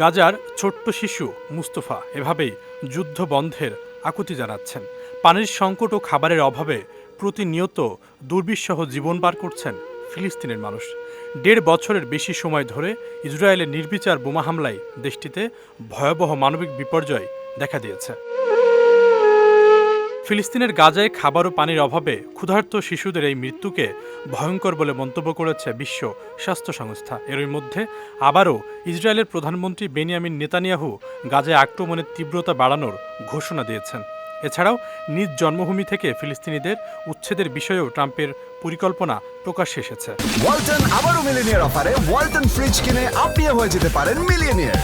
গাজার ছোট্ট শিশু মুস্তফা এভাবেই যুদ্ধ বন্ধের আকুতি জানাচ্ছেন। পানির সংকট ও খাবারের অভাবে প্রতিনিয়ত দুর্বিষহ জীবন পার করছেন ফিলিস্তিনের মানুষ। দেড় বছরের বেশি সময় ধরে ইসরায়েলের নির্বিচার বোমা হামলায় দেশটিতে ভয়াবহ মানবিক বিপর্যয় দেখা দিয়েছে। ফিলিস্তিনের গাজায় খাবার ও পানির অভাবে ক্ষুধার্ত শিশুদের এই মৃত্যুকে ভয়ঙ্কর বলে মন্তব্য করেছে বিশ্ব স্বাস্থ্য সংস্থা। এরই মধ্যে আবারও ইসরায়েলের প্রধানমন্ত্রী বেনিয়ামিন নেতানিয়াহু গাজায় আক্রমণের তীব্রতা বাড়ানোর ঘোষণা দিয়েছেন। এছাড়াও নিজ জন্মভূমি থেকে ফিলিস্তিনিদের উচ্ছেদের বিষয়েও ট্রাম্পের পরিকল্পনা প্রকাশ এসেছে। ওয়ালটন আবারও মিলিনিয়ার অফারে ওয়ালটন ফ্রিজ কিনে আপনিও হয়ে যেতে পারেন মিলিয়নিয়ার।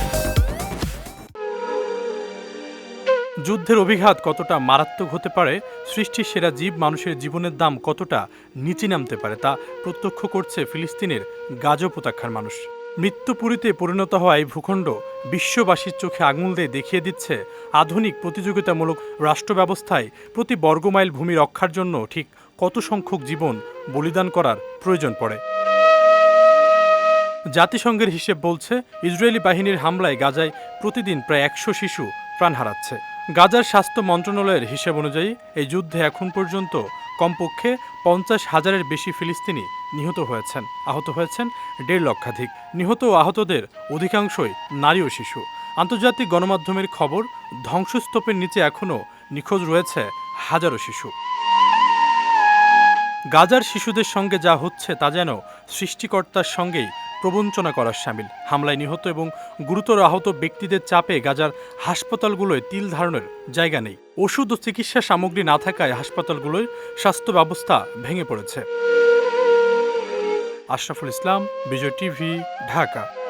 যুদ্ধের অভিঘাত কতটা মারাত্মক হতে পারে, সৃষ্টির সেরা জীব মানুষের জীবনের দাম কতটা নিচে নামতে পারে তা প্রত্যক্ষ করছে ফিলিস্তিনের গাজ উপত্যকার মানুষ। মৃত্যুপুরীতে পরিণত হওয়া এই ভূখণ্ড বিশ্ববাসীর চোখে আঙুল দিয়ে দেখিয়ে দিচ্ছে আধুনিক প্রতিযোগিতামূলক রাষ্ট্র ব্যবস্থায় প্রতি বর্গমাইল ভূমি রক্ষার জন্য ঠিক কত সংখ্যক জীবন বলিদান করার প্রয়োজন পড়ে। জাতিসংঘের হিসেব বলছে, ইসরায়েলি বাহিনীর হামলায় গাজায় প্রতিদিন প্রায় একশো শিশু প্রাণ হারাচ্ছে। গাজার স্বাস্থ্য মন্ত্রণালয়ের হিসেব অনুযায়ী এই যুদ্ধে এখন পর্যন্ত কমপক্ষে পঞ্চাশ হাজারের বেশি ফিলিস্তিনি নিহত হয়েছেন। আহত হয়েছেন দেড় লক্ষাধিক। নিহত ও আহতদের অধিকাংশই নারী ও শিশু। আন্তর্জাতিক গণমাধ্যমের খবর, ধ্বংসস্তূপের নিচে এখনও নিখোঁজ রয়েছে হাজারো শিশু। গাজার শিশুদের সঙ্গে যা হচ্ছে তা যেন সৃষ্টিকর্তার সঙ্গেই প্রবঞ্চনা করার সামিল। হামলায় নিহত এবং গুরুতর আহত ব্যক্তিদের চাপে গাজার হাসপাতালগুলোয় তিল ধারণের জায়গা নেই। ওষুধ ও চিকিৎসা সামগ্রী না থাকায় হাসপাতালগুলোয় স্বাস্থ্য ব্যবস্থা ভেঙে পড়েছে। আশরাফুল ইসলাম, বিজয় টিভি, ঢাকা।